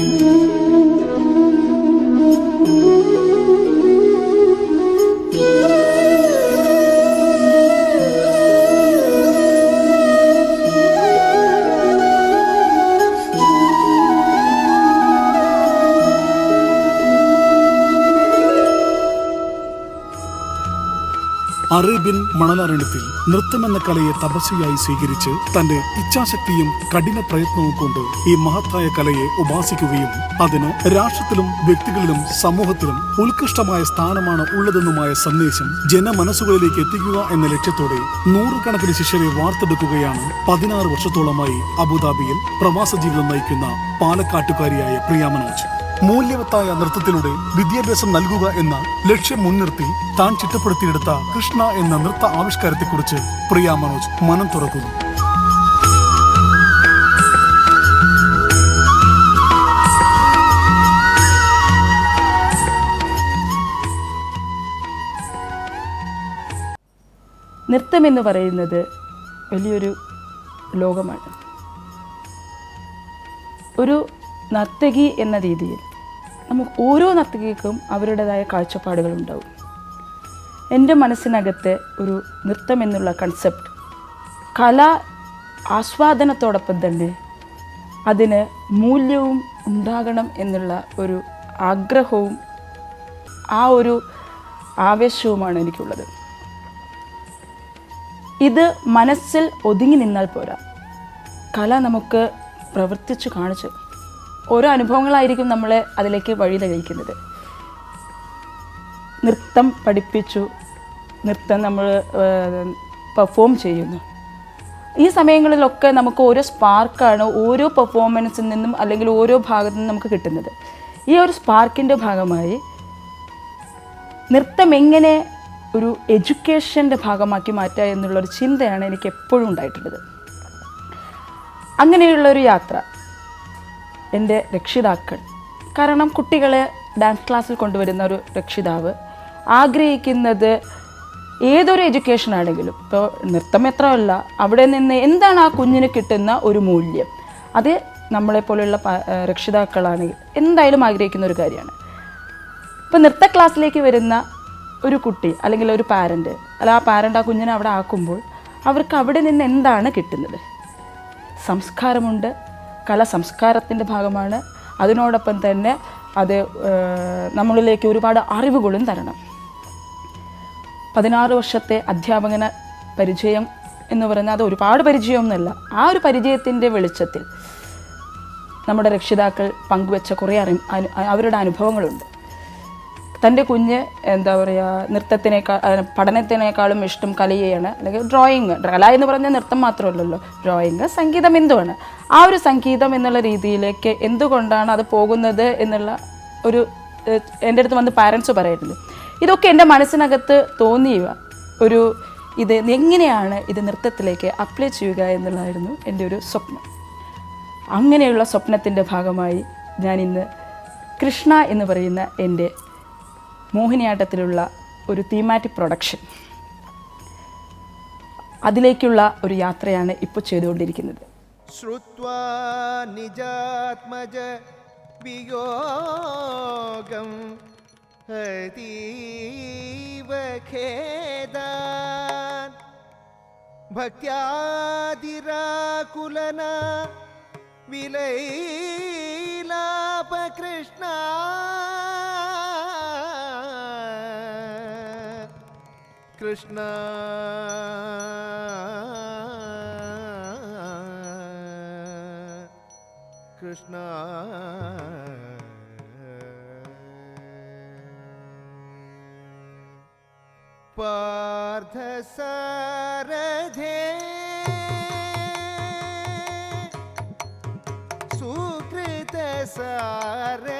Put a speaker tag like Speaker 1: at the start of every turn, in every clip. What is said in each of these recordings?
Speaker 1: Thank you. Arabian മണലാരണ്യത്തിൽ നൃത്തമെന്ന കലയെ തപസ്യയായി സ്വീകരിച്ച് തന്റെ ഇച്ഛാശക്തിയും കഠിന പ്രയത്നവും കൊണ്ട് ഈ മഹത്തായ കലയെ ഉപാസിക്കുകയും അതിന് രാഷ്ട്രത്തിലും വ്യക്തികളിലും സമൂഹത്തിലും ഉത്കൃഷ്ടമായ സ്ഥാനമാണ് ഉള്ളതെന്നുമായ സന്ദേശം ജനമനസ്സുകളിലേക്ക് എത്തിക്കുക എന്ന ലക്ഷ്യത്തോടെ നൂറുകണക്കിന് ശിഷ്യരെ വാർത്തെടുക്കുകയാണ് പതിനാറ് വർഷത്തോളമായി അബുദാബിയിൽ പ്രവാസ ജീവിതം നയിക്കുന്ന പാലക്കാട്ടുകാരിയായ പ്രിയ മനോജ്. മൂല്യവത്തായ നൃത്തത്തിലൂടെ വിദ്യാഭ്യാസം നൽകുക എന്ന ലക്ഷ്യം മുൻനിർത്തി താൻ ചിട്ടപ്പെടുത്തിയെടുത്ത കൃഷ്ണ എന്ന നൃത്ത ആവിഷ്കാരത്തെക്കുറിച്ച് പ്രിയ മനോജ് മനം തുറക്കുന്നു.
Speaker 2: നൃത്തം എന്ന് പറയുന്നത് വലിയൊരു ലോകമാണ്. ഒരു നർത്തകി എന്ന രീതിയിൽ നമുക്ക് ഓരോ നർത്തകിക്കും അവരുടേതായ കാഴ്ചപ്പാടുകൾ ഉണ്ടാവും. എന്റെ മനസ്സിനകത്ത് ഒരു നൃത്തം എന്നുള്ള കൺസെപ്റ്റ് കല ആസ്വാദനത്തോടൊപ്പം തന്നെ അതിന് മൂല്യവും ഉണ്ടാകണം എന്നുള്ള ഒരു ആഗ്രഹവും ആ ഒരു ആവേശവുമാണ് എനിക്കുള്ളത്. ഇത് മനസ്സിൽ ഒതുങ്ങി നിന്നാൽ പോരാ. കല നമുക്ക് പ്രവർത്തിച്ചു കാണിച്ചു ഓരോ അനുഭവങ്ങളായിരിക്കും നമ്മളെ അതിലേക്ക് വഴി തെളിയിക്കുന്നത്. നൃത്തം പഠിപ്പിച്ചു നൃത്തം നമ്മൾ പെർഫോം ചെയ്യുന്നു. ഈ സമയങ്ങളിലൊക്കെ നമുക്ക് ഓരോ സ്പാർക്കാണ് ഓരോ പെർഫോമൻസിൽ നിന്നും അല്ലെങ്കിൽ ഓരോ ഭാഗത്തു നിന്നും നമുക്ക് കിട്ടുന്നത്. ഈ ഒരു സ്പാർക്കിന്റെ ഭാഗമായി നൃത്തം എങ്ങനെ ഒരു എഡ്യൂക്കേഷന്റെ ഭാഗമാക്കി മാറ്റുക എന്നുള്ളൊരു ചിന്തയാണ് എനിക്ക് എപ്പോഴും ഉണ്ടായിട്ടുള്ളത്. അങ്ങനെയുള്ളൊരു യാത്ര. എന്റെ രക്ഷിതാക്കൾ. കാരണം കുട്ടികളെ ഡാൻസ് ക്ലാസ്സിൽ കൊണ്ടുവരുന്ന ഒരു രക്ഷിതാവ് ആഗ്രഹിക്കുന്നത് ഏതൊരു എഡ്യൂക്കേഷൻ ആണെങ്കിലും ഇപ്പോൾ നൃത്തം എത്രയല്ല അവിടെ നിന്ന് എന്താണ് ആ കുഞ്ഞിന് കിട്ടുന്ന ഒരു മൂല്യം? അത് നമ്മളെപ്പോലെയുള്ള രക്ഷിതാക്കളാണെങ്കിൽ എന്തായാലും ആഗ്രഹിക്കുന്ന ഒരു കാര്യമാണ്. ഇപ്പോൾ നൃത്ത ക്ലാസ്സിലേക്ക് വരുന്ന ഒരു കുട്ടി അല്ലെങ്കിൽ ഒരു പാരന്റ് അല്ല ആ പാരന്റ് ആ കുഞ്ഞിനെ അവിടെ ആക്കുമ്പോൾ അവർക്ക് അവിടെ നിന്ന് എന്താണ് കിട്ടുന്നത്? സംസ്കാരമുണ്ട് കല സംസ്കാരത്തിന്റെ ഭാഗമാണ്. അതിനോടൊപ്പം തന്നെ അത് നമ്മളിലേക്ക് ഒരുപാട് അറിവുകളും തരണം. പതിനാറ് വർഷത്തെ അധ്യാപകന പരിചയം എന്ന് പറയുന്നത് അത് ഒരുപാട് പരിചയമൊന്നുമല്ല. ആ ഒരു പരിചയത്തിന്റെ വെളിച്ചത്തിൽ നമ്മുടെ രക്ഷിതാക്കൾ പങ്കുവെച്ച കുറേ അറി അവരുടെ അനുഭവങ്ങളുണ്ട്. തന്റെ കുഞ്ഞ് എന്താ പറയുക നൃത്തത്തിനേക്കാൾ പഠനത്തിനേക്കാളും ഇഷ്ടം കലയാണ് അല്ലെങ്കിൽ ഡ്രോയിങ് കല എന്ന് പറഞ്ഞാൽ നൃത്തം മാത്രമല്ലല്ലോ. ഡ്രോയിങ് സംഗീതം എന്തുമാണ് ആ ഒരു സംഗീതം എന്നുള്ള രീതിയിലേക്ക് എന്തുകൊണ്ടാണ് അത് പോകുന്നത് എന്നുള്ള ഒരു എന്റെ അടുത്ത് വന്ന് പാരൻസ് പറയുന്നത്. ഇതൊക്കെ എന്റെ മനസ്സിനകത്ത് തോന്നിയ ഒരു ഇത് എങ്ങനെയാണ് ഇത് നൃത്തത്തിലേക്ക് അപ്ലൈ ചെയ്യുക എന്നുള്ളതായിരുന്നു എന്റെ ഒരു സ്വപ്നം. അങ്ങനെയുള്ള സ്വപ്നത്തിന്റെ ഭാഗമായി ഞാൻ ഇന്ന് കൃഷ്ണ എന്ന് പറയുന്ന എന്റെ മോഹിനിയാട്ടത്തിലുള്ള ഒരു തീമാറ്റിക് പ്രൊഡക്ഷൻ അതിലേക്കുള്ള ഒരു യാത്രയാണ് ഇപ്പോൾ ചെയ്തുകൊണ്ടിരിക്കുന്നത്.
Speaker 3: നിജാത്മജ വിലൈലാപകൃഷ്ണ कृष्ण कृष्ण पार्थ सारधे सुकृत सारे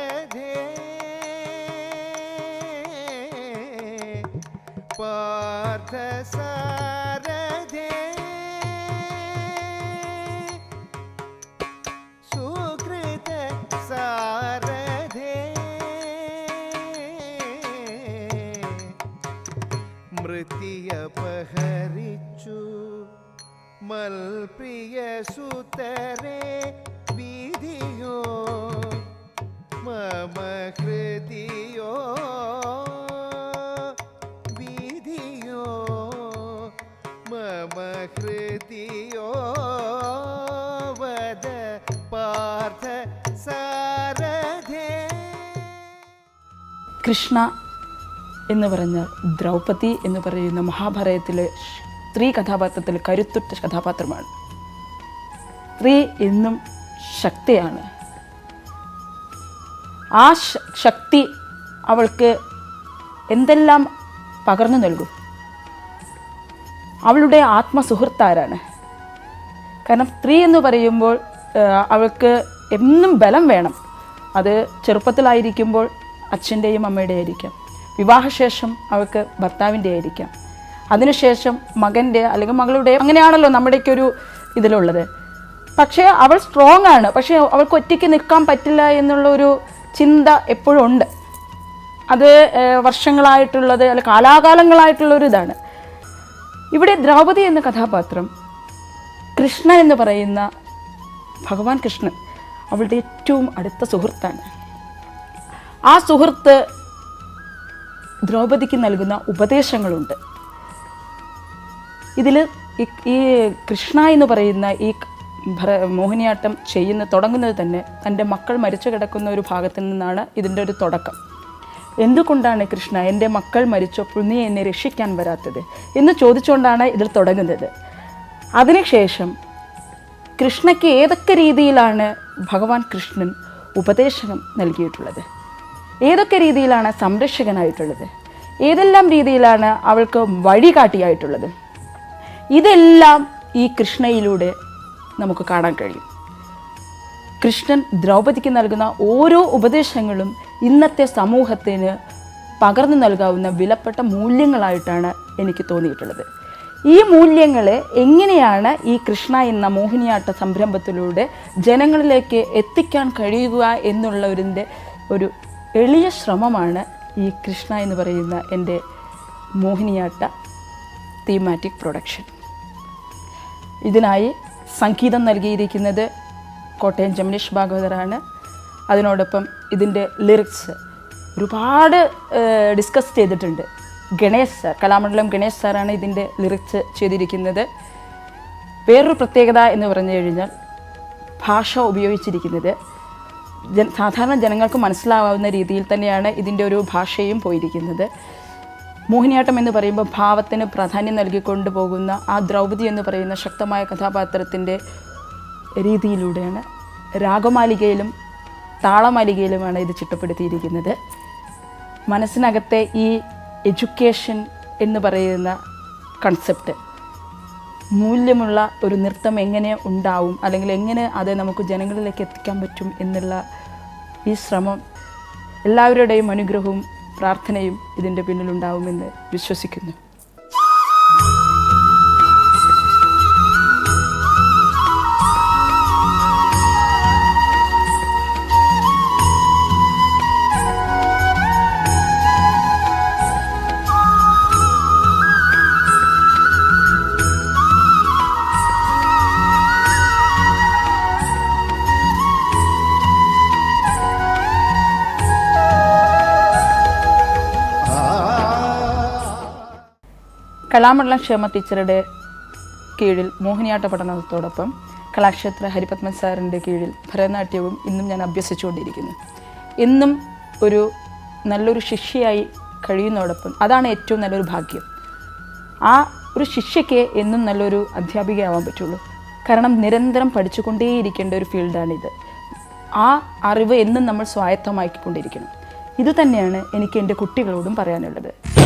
Speaker 3: മൃതിയപഹരിച്ചു മൽപ്രിയ സുതരെ വീതിയോ.
Speaker 2: കൃഷ്ണ എന്ന് പറഞ്ഞ ദ്രൗപതി എന്ന് പറയുന്ന മഹാഭാരതത്തിലെ സ്ത്രീ കഥാപാത്രത്തിൽ കരുത്തുറ്റ കഥാപാത്രമാണ്. സ്ത്രീ എന്നും ശക്തിയാണ്. ആ ശക്തി അവൾക്ക് എന്തെല്ലാം പകർന്നു നൽകും? അവളുടെ ആത്മസുഹൃത്താരാണ്. കാരണം സ്ത്രീ എന്ന് പറയുമ്പോൾ അവൾക്ക് എന്നും ബലം വേണം. അത് ചെറുപ്പത്തിലായിരിക്കുമ്പോൾ അച്ഛന്റെയും അമ്മയുടെയും ആയിരിക്കാം. വിവാഹശേഷം അവൾക്ക് ഭർത്താവിന്റെ ആയിരിക്കാം. അതിനുശേഷം മകന്റെ അല്ലെങ്കിൽ മകളുടെ അങ്ങനെയാണല്ലോ നമ്മുടെയൊക്കെ ഒരു ഇതിലുള്ളത്. പക്ഷേ അവൾ സ്ട്രോങ് ആണ്. പക്ഷേ അവൾക്ക് ഒറ്റയ്ക്ക് നിൽക്കാൻ പറ്റില്ല എന്നുള്ള ഒരു ചിന്ത എപ്പോഴും ഉണ്ട്. അത് വർഷങ്ങളായിട്ടുള്ളത് അല്ല കാലാകാലങ്ങളായിട്ടുള്ള ഒരു ഇതാണ് ഇവിടെ ദ്രൗപദി എന്ന കഥാപാത്രം കൃഷ്ണ എന്ന് പറയുന്ന ഭഗവാൻ കൃഷ്ണൻ അവളുടെ ഏറ്റവും അടുത്ത സുഹൃത്താണ്. ആ സുഹൃത്ത് ദ്രൗപദിക്ക് നൽകുന്ന ഉപദേശങ്ങളുണ്ട്. ഇതിൽ ഈ കൃഷ്ണ എന്ന് പറയുന്ന ഈ മോഹിനിയാട്ടം ചെയ്യുന്ന തുടങ്ങുന്നത് തന്നെ തന്റെ മക്കൾ മരിച്ചു കിടക്കുന്ന ഒരു ഭാഗത്തിൽ നിന്നാണ് ഇതിന്റെ ഒരു തുടക്കം. എന്തുകൊണ്ടാണ് കൃഷ്ണ എന്റെ മക്കൾ മരിച്ചപ്പോൾ നീ എന്നെ രക്ഷിക്കാൻ വരാത്തത്? എന്ന് ചോദിച്ചുകൊണ്ടാണ് ഇതിൽ തുടങ്ങുന്നത്. അതിനുശേഷം കൃഷ്ണയ്ക്ക് ഏതൊക്കെ രീതിയിലാണ് ഭഗവാൻ കൃഷ്ണൻ ഉപദേശം നൽകിയിട്ടുള്ളത്? ഏതൊക്കെ രീതിയിലാണ് സംരക്ഷകനായിട്ടുള്ളത്? ഏതെല്ലാം രീതിയിലാണ് അവൾക്ക് വഴി കാട്ടിയായിട്ടുള്ളത് ഇതെല്ലാം ഈ കൃഷ്ണയിലൂടെ നമുക്ക് കാണാൻ കഴിയും. കൃഷ്ണൻ ദ്രൗപദിക്ക് നൽകുന്ന ഓരോ ഉപദേശങ്ങളും ഇന്നത്തെ സമൂഹത്തിന് പകർന്നു നൽകാവുന്ന വിലപ്പെട്ട മൂല്യങ്ങളായിട്ടാണ് എനിക്ക് തോന്നിയിട്ടുള്ളത്. ഈ മൂല്യങ്ങളെ എങ്ങനെയാണ് ഈ കൃഷ്ണ എന്ന മോഹിനിയാട്ട സംരംഭത്തിലൂടെ ജനങ്ങളിലേക്ക് എത്തിക്കാൻ കഴിയുക എന്നുള്ളവരിന്റെ ഒരു എളിയ ശ്രമമാണ് ഈ കൃഷ്ണ എന്ന് പറയുന്ന എന്റെ മോഹിനിയാട്ട തീമാറ്റിക് പ്രൊഡക്ഷൻ ഇതിനായി സംഗീതം നൽകിയിരിക്കുന്നത് കോട്ടയം ജമനീഷ് ഭാഗവതരാണ് അതിനോടൊപ്പം ഇതിന്റെ ലിറിക്സ് ഒരുപാട് ഡിസ്കസ് ചെയ്തിട്ടുണ്ട്. ഗണേഷ് സാർ കലാമണ്ഡലം ഗണേഷ് സാറാണ് ഇതിന്റെ ലിറിക്സ് ചെയ്തിരിക്കുന്നത്. വേറൊരു പ്രത്യേകത എന്ന് പറഞ്ഞു കഴിഞ്ഞാൽ ഭാഷ ഉപയോഗിച്ചിരിക്കുന്നത്. ജൻ സാധാരണ ജനങ്ങൾക്ക് മനസ്സിലാവുന്ന രീതിയിൽ തന്നെയാണ് ഇതിന്റെ ഒരു ഭാഷയും പോയിരിക്കുന്നത്. മോഹിനിയാട്ടം എന്ന് പറയുമ്പോൾ ഭാവത്തിന് പ്രാധാന്യം നൽകിക്കൊണ്ട് പോകുന്ന ആ ദ്രൗപതി എന്ന് പറയുന്ന ശക്തമായ കഥാപാത്രത്തിന്റെ രീതിയിലൂടെയാണ് രാഗമാലികയിലും താളമാലികയിലുമാണ് ഇത് ചിട്ടപ്പെടുത്തിയിരിക്കുന്നത്. മനസ്സിനകത്തെ ഈ എഡ്യൂക്കേഷൻ എന്ന് പറയുന്ന കൺസെപ്റ്റ് മൂല്യമുള്ള ഒരു നൃത്തം എങ്ങനെ ഉണ്ടാവും അല്ലെങ്കിൽ എങ്ങനെ അത് നമുക്ക് ജനങ്ങളിലേക്ക് എത്തിക്കാൻ പറ്റും എന്നുള്ള ഈ ശ്രമം എല്ലാവരുടെയും അനുഗ്രഹവും പ്രാർത്ഥനയും ഇതിന്റെ പിന്നിലുണ്ടാവുമെന്ന് വിശ്വസിക്കുന്നു. കലാമണ്ഡലം ക്ഷേമ ടീച്ചറുടെ കീഴിൽ മോഹിനിയാട്ട പഠനത്തോടൊപ്പം കലാക്ഷേത്ര ഹരിപത്മൻ സാറിന്റെ കീഴിൽ ഭരതനാട്യവും ഇന്നും ഞാൻ അഭ്യസിച്ചുകൊണ്ടിരിക്കുന്നു. ഇന്നും ഒരു നല്ലൊരു ശിഷ്യയായി കഴിയുന്നതോടൊപ്പം അതാണ് ഏറ്റവും നല്ലൊരു ഭാഗ്യം. ആ ഒരു ശിഷ്യയ്ക്ക് എന്നും നല്ലൊരു അധ്യാപികയാവാൻ പറ്റുള്ളൂ. കാരണം നിരന്തരം പഠിച്ചുകൊണ്ടേയിരിക്കേണ്ട ഒരു ഫീൽഡാണിത്. ആ അറിവ് എന്നും നമ്മൾ സ്വായത്തമാക്കിക്കൊണ്ടിരിക്കണം. ഇതുതന്നെയാണ് എനിക്ക് എന്റെ കുട്ടികളോടും പറയാനുള്ളത്.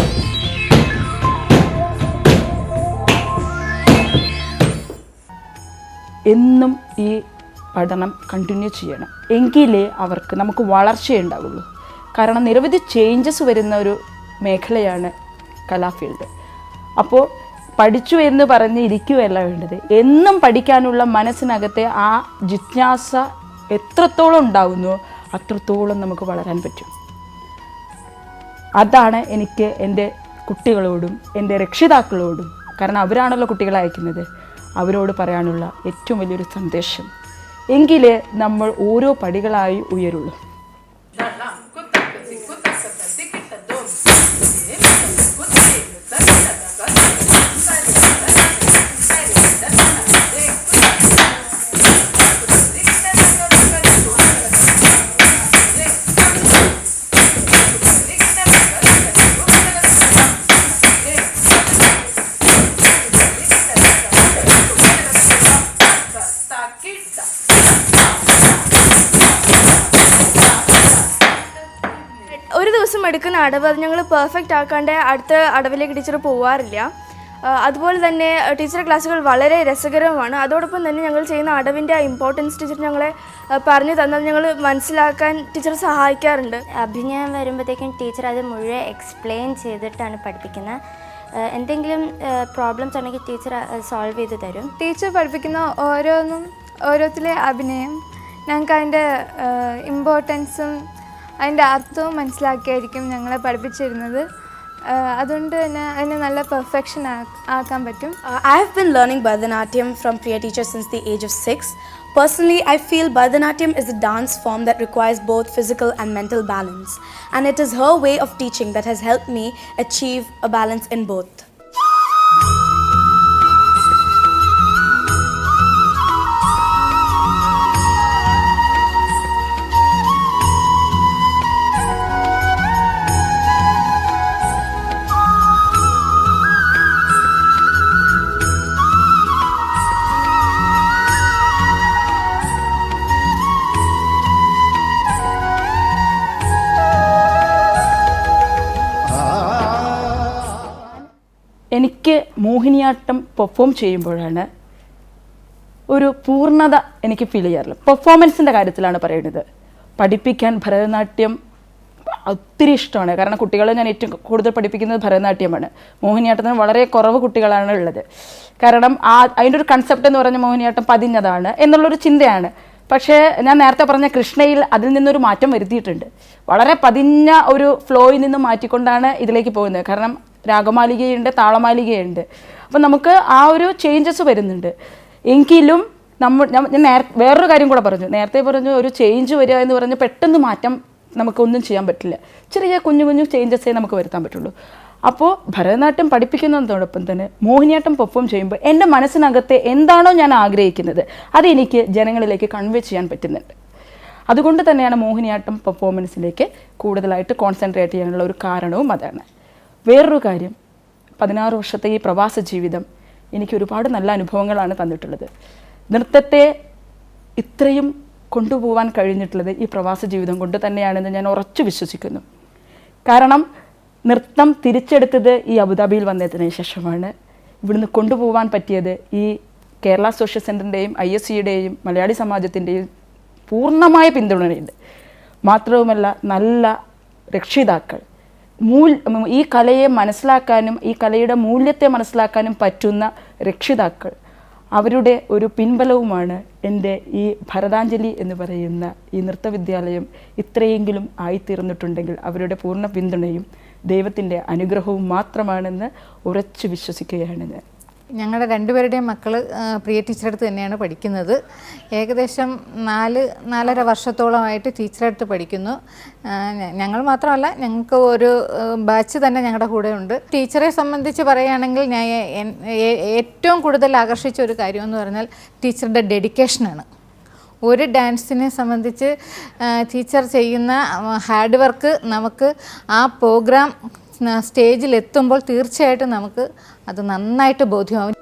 Speaker 2: എന്നും ഈ പഠനം കണ്ടിന്യൂ ചെയ്യണം. എങ്കിലേ അവർക്ക് നമുക്ക് വളർച്ചയുണ്ടാവുള്ളൂ കാരണം നിരവധി ചേഞ്ചസ് വരുന്ന ഒരു മേഖലയാണ് കലാഫീൽഡ് അപ്പോൾ പഠിച്ചു എന്ന് പറഞ്ഞ് ഇരിക്കുകയല്ല വേണ്ടത്. എന്നും പഠിക്കാനുള്ള മനസ്സിനകത്തെ ആ ജിജ്ഞാസ എത്രത്തോളം ഉണ്ടാകുന്നു അത്രത്തോളം നമുക്ക് വളരാൻ പറ്റും. അതാണ് എനിക്ക് എന്റെ കുട്ടികളോടും എന്റെ രക്ഷിതാക്കളോടും കാരണം അവരാണല്ലോ കുട്ടികളെ അയക്കുന്നത്. അവരോട് പറയാനുള്ള ഏറ്റവും വലിയൊരു സന്ദേശം. എങ്കിലേ നമ്മൾ ഓരോ പടികളായി ഉയരുള്ളൂ.
Speaker 4: അടവ് അത് ഞങ്ങൾ പെർഫെക്റ്റ് ആക്കാണ്ട് അടുത്ത അടവിലേക്ക് ടീച്ചർ പോവാറില്ല. അതുപോലെ തന്നെ ടീച്ചറുടെ ക്ലാസ്സുകൾ വളരെ രസകരവുമാണ്. അതോടൊപ്പം തന്നെ ഞങ്ങൾ ചെയ്യുന്ന അടവിന്റെ ഇമ്പോർട്ടൻസ് ടീച്ചർ ഞങ്ങളെ പറഞ്ഞു തന്നാൽ ഞങ്ങൾ മനസ്സിലാക്കാൻ ടീച്ചർ സഹായിക്കാറുണ്ട്.
Speaker 5: അഭിനയം വരുമ്പോഴത്തേക്കും ടീച്ചർ അത് മുഴുവൻ എക്സ്പ്ലെയിൻ ചെയ്തിട്ടാണ് പഠിപ്പിക്കുന്നത്. എന്തെങ്കിലും പ്രോബ്ലംസ് ആണെങ്കിൽ ടീച്ചർ സോൾവ് ചെയ്ത് തരും.
Speaker 6: ടീച്ചർ പഠിപ്പിക്കുന്ന ഓരോന്നും ഓരോത്തിലെ അഭിനയം ഞങ്ങൾക്ക് അതിന്റെ ഇമ്പോർട്ടൻസും അതിന്റെ അർത്ഥവും മനസ്സിലാക്കിയായിരിക്കും ഞങ്ങളെ പഠിപ്പിച്ചിരുന്നത് അതുകൊണ്ട് തന്നെ അതിനെ നല്ല പെർഫെക്ഷൻ ആക്കാൻ പറ്റും
Speaker 7: Uh, I have been learning Bharatanatyam from Priya teacher since the age of six. Personally, I feel Bharatanatyam is a dance form that requires both physical and mental balance, and it is her way of teaching that has helped me achieve a balance in both.
Speaker 2: Mohiniyattam perform ചെയ്യുമ്പോഴാണ് ഒരു പൂർണത എനിക്ക് feel ചെയ്യാറില്ല പെർഫോമൻസിന്റെ കാര്യത്തിലാണ് പറയുന്നത്. പഠിപ്പിക്കാൻ ഭരതനാട്യം ഒത്തിരി ഇഷ്ടമാണ്. കാരണം കുട്ടികളെ ഞാൻ ഏറ്റവും കൂടുതൽ പഠിപ്പിക്കുന്നത് ഭരതനാട്യമാണ്. മോഹിനിയാട്ടത്തിന് വളരെ കുറവ് കുട്ടികളാണ് ഉള്ളത്. കാരണം ആ അതിന്റെ ഒരു കൺസെപ്റ്റ് എന്ന് പറഞ്ഞ മോഹിനിയാട്ടം പതിഞ്ഞതാണ് എന്നുള്ളൊരു ചിന്തയാണ്. പക്ഷേ ഞാൻ നേരത്തെ പറഞ്ഞ കൃഷ്ണയിൽ അതിൽ നിന്നൊരു മാറ്റം വരുത്തിയിട്ടുണ്ട്. വളരെ പതിഞ്ഞ ഒരു ഫ്ലോയിൽ നിന്ന് മാറ്റിക്കൊണ്ടാണ് ഇതിലേക്ക് പോകുന്നത്. കാരണം രാഗമാലികയുണ്ട് താളമാലികയുണ്ട്. അപ്പം നമുക്ക് ആ ഒരു ചേഞ്ചസ് വരുന്നുണ്ട്. എങ്കിലും നമ്മൾ ഞാൻ നേര വേറൊരു കാര്യം കൂടെ പറഞ്ഞു. നേരത്തെ പറഞ്ഞു ഒരു ചേഞ്ച് വരിക എന്ന് പറഞ്ഞ് പെട്ടെന്ന് മാറ്റം നമുക്കൊന്നും ചെയ്യാൻ പറ്റില്ല. ചെറിയ കുഞ്ഞു കുഞ്ഞു ചേഞ്ചസേ നമുക്ക് വരുത്താൻ പറ്റുള്ളൂ. അപ്പോൾ ഭരതനാട്യം പഠിപ്പിക്കുന്നതോടൊപ്പം തന്നെ മോഹിനിയാട്ടം പെർഫോം ചെയ്യുമ്പോൾ എന്റെ മനസ്സിനകത്തെ എന്താണോ ഞാൻ ആഗ്രഹിക്കുന്നത് അത് എനിക്ക് ജനങ്ങളിലേക്ക് കൺവേ ചെയ്യാൻ പറ്റുന്നുണ്ട്. അതുകൊണ്ട് തന്നെയാണ് മോഹിനിയാട്ടം പെർഫോമൻസിലേക്ക് കൂടുതലായിട്ട് കോൺസെൻട്രേറ്റ് ചെയ്യാനുള്ള ഒരു കാരണവും അതാണ്. വേറൊരു കാര്യം. പതിനാറ് വർഷത്തെ ഈ പ്രവാസ ജീവിതം എനിക്ക് ഒരുപാട് നല്ല അനുഭവങ്ങളാണ് തന്നിട്ടുള്ളത്. നൃത്തത്തെ ഇത്രയും കൊണ്ടുപോകാൻ കഴിഞ്ഞിട്ടുള്ളത് ഈ പ്രവാസ ജീവിതം കൊണ്ട് തന്നെയാണെന്ന് ഞാൻ ഉറച്ചു വിശ്വസിക്കുന്നു. കാരണം നൃത്തം തിരിച്ചെടുത്തത് ഈ അബുദാബിയിൽ വന്നതിന് ശേഷമാണ്. ഇവിടുന്ന് കൊണ്ടുപോകാൻ പറ്റിയത് ഈ കേരള സോഷ്യൽ സെന്ററിന്റെയും ഐ എസ് സിയുടെയും മലയാളി സമാജത്തിന്റെയും പൂർണമായ പിന്തുണയുണ്ട്. മാത്രവുമല്ല നല്ല രക്ഷിതാക്കൾ മൂൽ ഈ കലയെ മനസ്സിലാക്കാനും ഈ കലയുടെ മൂല്യത്തെ മനസ്സിലാക്കാനും പറ്റുന്ന രക്ഷിതാക്കൾ. അവരുടെ ഒരു പിൻബലവുമാണ് എന്റെ ഈ ഭരതാഞ്ജലി എന്ന് പറയുന്ന ഈ നൃത്തവിദ്യാലയം ഇത്രയെങ്കിലും ആയിത്തീർന്നിട്ടുണ്ടെങ്കിൽ അവരുടെ പൂർണ പിന്തുണയും ദൈവത്തിന്റെ അനുഗ്രഹവും മാത്രമാണെന്ന് ഉറച്ചു വിശ്വസിക്കുകയാണ് ഞാൻ.
Speaker 8: ഞങ്ങളുടെ രണ്ടുപേരുടെയും മക്കൾ പ്രിയ ടീച്ചറെ അടുത്ത് തന്നെയാണ് പഠിക്കുന്നത്. ഏകദേശം നാല് നാലര വർഷത്തോളമായിട്ട് ടീച്ചറെ അടുത്ത് പഠിക്കുന്നു. ഞങ്ങൾ മാത്രമല്ല ഞങ്ങൾക്ക് ഒരു ബാച്ച് തന്നെ ഞങ്ങളുടെ കൂടെ ഉണ്ട് ടീച്ചറെ സംബന്ധിച്ച് പറയുകയാണെങ്കിൽ ഞാൻ ഏറ്റവും കൂടുതൽ ആകർഷിച്ച ഒരു കാര്യമെന്ന് പറഞ്ഞാൽ ടീച്ചറുടെ ഡെഡിക്കേഷനാണ് ഒരു ഡാൻസിനെ സംബന്ധിച്ച് ടീച്ചർ ചെയ്യുന്ന ഹാർഡ് വർക്ക് നമുക്ക് ആ പ്രോഗ്രാം സ്റ്റേജിൽ എത്തുമ്പോൾ തീർച്ചയായിട്ടും നമുക്ക് അത് നന്നായിട്ട് ബോധ്യമാവും.